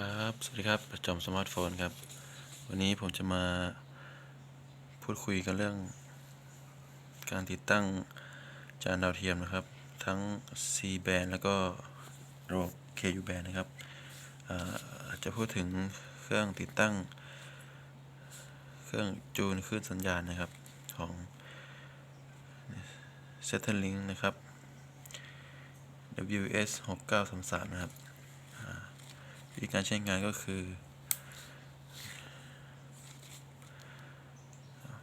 ครับ สวัสดีครับ ประจอมสมาร์ทโฟนครับ วันนี้ผมจะมาพูดคุยกันเรื่อง การติดตั้งจานดาวเทียมนะครับ ทั้ง C band แล้วก็ระบบ KU band นะครับอาจะพูดถึงเครื่องติดตั้ง เครื่องจูนคลื่นสัญญาณนะครับของ s e t t l i n k นะครับ WS 6933 นะครับ ธีการใช้งานก็คือ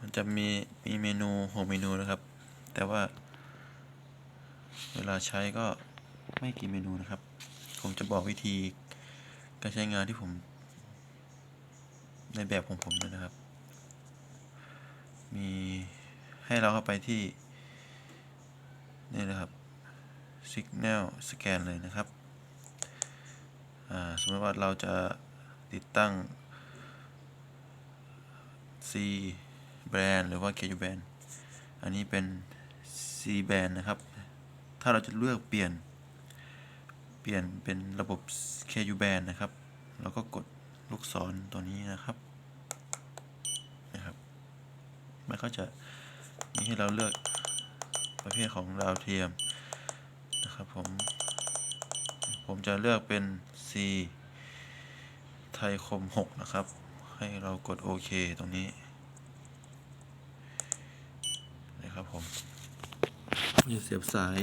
มันจะมีมีเมนูหกเมนูนะครับ แต่ว่า เวลาใช้ก็ไม่กี่เมนูนะครับ ผมจะบอกวิธีการใช้งานที่ผม ในแบบของผมเลยนะครับ มีให้เราเข้าไปที่ นี่นะครับ Signal Scan เลยนะครับ สมมติว่าเราจะติดตั้ง C band หรือว่า KU band อันนี้เป็น C band นะครับ ถ้าเราจะเลือกเปลี่ยน เปลี่ยนเป็นระบบ KU band นะครับ เราก็กดลูกศรตัวนี้นะครับ นะครับ มันก็จะมีให้เราเลือกประเภทของดาวเทียมนะครับผม ผมจะเลือกเป็น C ไทยคม 6 นะครับ ให้เรากดโอเคตรงนี้นะครับผมจะเสียบสาย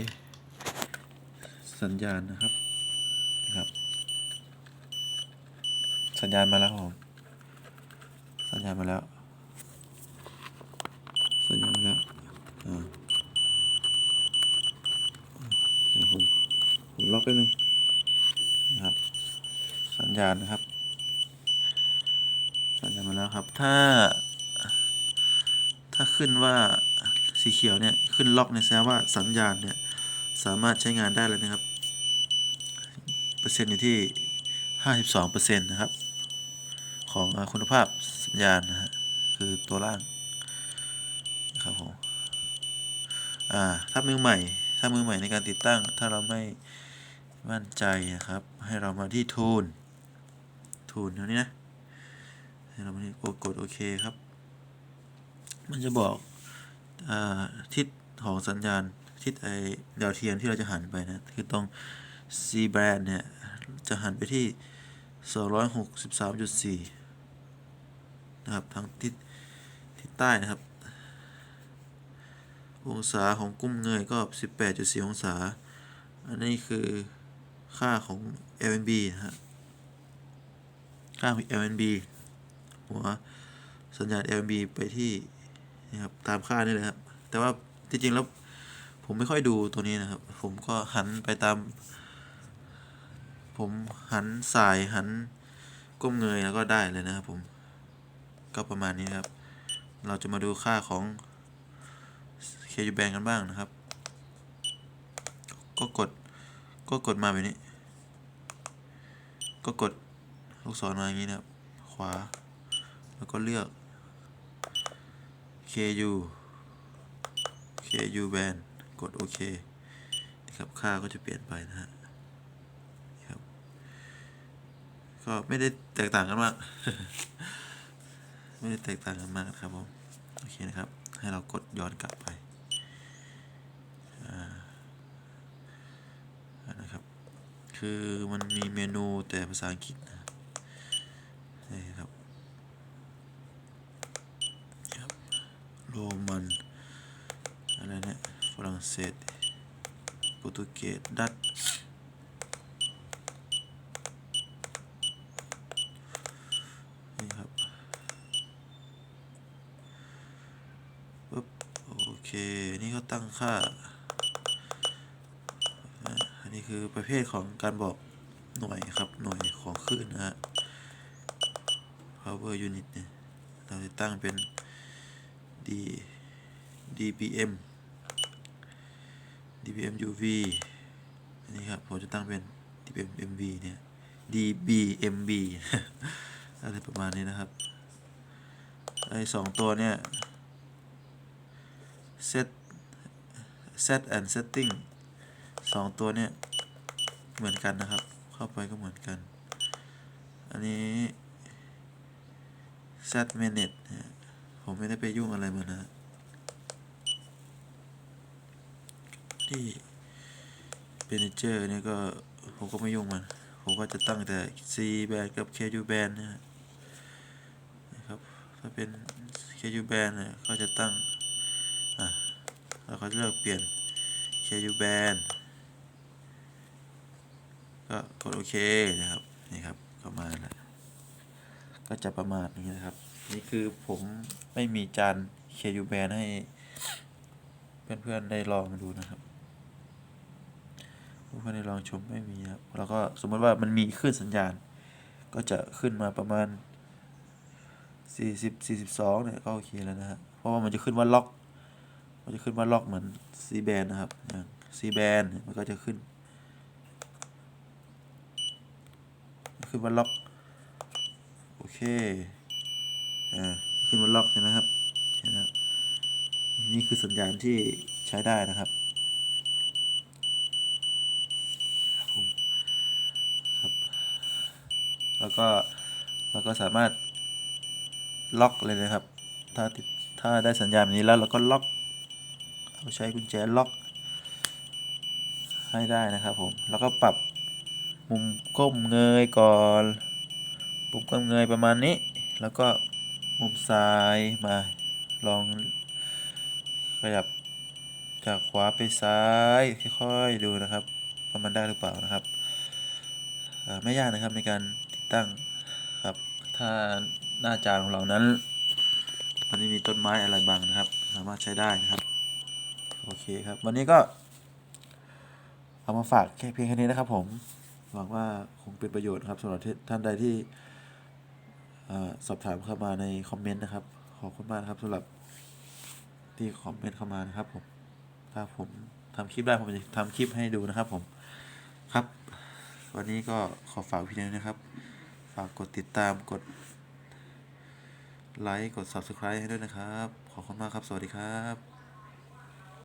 สัญญาณนะครับนะครับ สัญญาณมาแล้วผมสัญญาณมาแล้ว สัญญาณมาแล้วอ่าเดี๋ยวผมผมล็อกไปหนึ่ง ญาณนะครับสัญญาณมาแล้วครับ ถ้า ถ้าขึ้นว่าสีเขียวเนี่ยขึ้นล็อกเนี่ยแสดงว่าสัญญาณเนี่ยสามารถใช้งานได้เลยนะครับ เปอร์เซ็นต์อยู่ที่ 52เปอร์เซ็นต์นะครับ ของคุณภาพสัญญาณนะฮะคือตัวล่างนะครับผมอ่าถ้ามือใหม่ ถ้ามือใหม่ในการติดตั้ง ถ้าเราไม่มั่นใจนะครับ ให้เรามาที่ทูน ทูนเท่านี้นะเรามาที่กดกดโอเคครับ มันจะบอกอทิศของสัญญาณทิศไอดาวเทียมที่เราจะหันไปนะ คือตรง C band เนี่ย จะหันไปที่ 263.4 นะครับทางทิศทิศใต้นะครับ องศาของกุ้มเงยก็ 18.4 องศา อันนี้คือค่าของ LNB นะฮะ ค่าของ LNB หัวสัญญาณ LNB ไปที่นะครับตามค่านี่เลยครับ แต่ว่าที่จริงแล้วผมไม่ค่อยดูตัวนี้นะครับ ผมก็หันไปตาม ผมหันสายหันก้มเงยแล้วก็ได้เลยนะครับผม ก็ประมาณนี้นะครับ เราจะมาดูค่าของ KU band กันบ้างนะครับ ก็กดก็กดมาแบบนี้ ก็กด ลูกศรมาอย่างนี้นะครับ ขวา แล้วก็เลือก KU KU band กดโอเคนะครับค่าก็จะเปลี่ยนไปนะฮะครับ ก็ไม่ได้แตกต่างกันมาก ไม่ได้แตกต่างกันมากครับผมโอเคนะครับ ให้เรากดย้อนกลับไปนะครับ คือมันมีเมนูแต่ภาษาอังกฤษนะนี่ครับครับโร มัน อะไรเนี่ยฝรั่งเศส โปรตุเกส ดัตช์นี่ครับปึ๊บโอเค นี่เขาตั้งค่าอ่า อันนี้คือประเภทของการบอกหน่วยครับ หน่วยของคลื่นนะฮะ power unit เนี่ย เราจะตั้งเป็น d dpm dpm uv อันนี้ครับผมจะตั้งเป็น dpm mv เนี่ย dbmb อะไรประมาณนี้นะครับ ไอ้สองตัวเนี่ย set set and setting สองตัวเนี่ย เหมือนกันนะครับ เข้าไปก็เหมือนกัน อันนี้ Z m a n e t นะ ผมไม่ได้ไปยุ่งอะไรมันนะที่ b e n e g e r เนี่ยก็ ผมก็ไม่ยุ่งมัน ผมก็จะตั้งแต่ C band กับ KU band นนะครับ ถ้าเป็น KU band เนี่ยก็จะตั้ง อะเราก็เลือกเปลี่ยน KU band ก็กดโอเคนะครับ นี่ครับก็มาแล้วก็จะประมาณนี้นะครับ นี่คือผมไม่มีจาน KU band ให้ เพื่อนๆได้ลองดูนะครับเพื่อนๆได้ลองชมไม่มีครับแล้วก็สมมติว่ามันมีคลื่นสัญญาณ ก็จะขึ้นมาประมาณ 40 42เนี่ยก็โอเคแล้วนะฮะเพราะว่ามันจะขึ้นว่าล็อก มันจะขึ้นว่าล็อกเหมือน C band นะครับอย่าง C band เนี่ยมันก็จะขึ้น ขึ้นว่าล็อก โอเค อ่าขึ้นว่าล็อกใช่ไหมครับเห็นไหมครับนี่คือสัญญาณที่ใช้ได้นะครับครับ แล้วก็เราก็สามารถล็อกเลยนะครับ ถ้าติดถ้าได้สัญญาณแบบนี้แล้วเราก็ล็อกเราใช้กุญแจล็อกให้ได้นะครับผม แล้วก็ปรับมุมก้มเงยก่อน ปุ่มก้มเงยประมาณนี้ แล้วก็ มุมซ้ายมาลองขยับจากขวาไปซ้ายค่อยๆดูนะครับว่ามันได้หรือเปล่านะครับไม่ยากนะครับในการติดตั้งครับ ถ้าหน้าจานของเรานั้น มันไม่มีต้นไม้อะไรบังนะครับ สามารถใช้ได้นะครับ โอเคครับ วันนี้ก็ เอามาฝากแค่เพียงแค่นี้นะครับผม หวังว่าคงเป็นประโยชน์ครับสำหรับท่านใดที่ สอบถามเข้ามาในคอมเมนต์นะครับ ขอบคุณมากครับสำหรับที่คอมเมนต์เข้ามานะครับผม ถ้าผมทำคลิปได้ผมจะทำคลิปให้ดูนะครับผม ครับ วันนี้ก็ขอฝากพี่นี้นะครับ ฝากกดติดตามกดไลค์กด Subscribe ให้ด้วยนะครับ ขอบคุณมากครับ สวัสดีครับ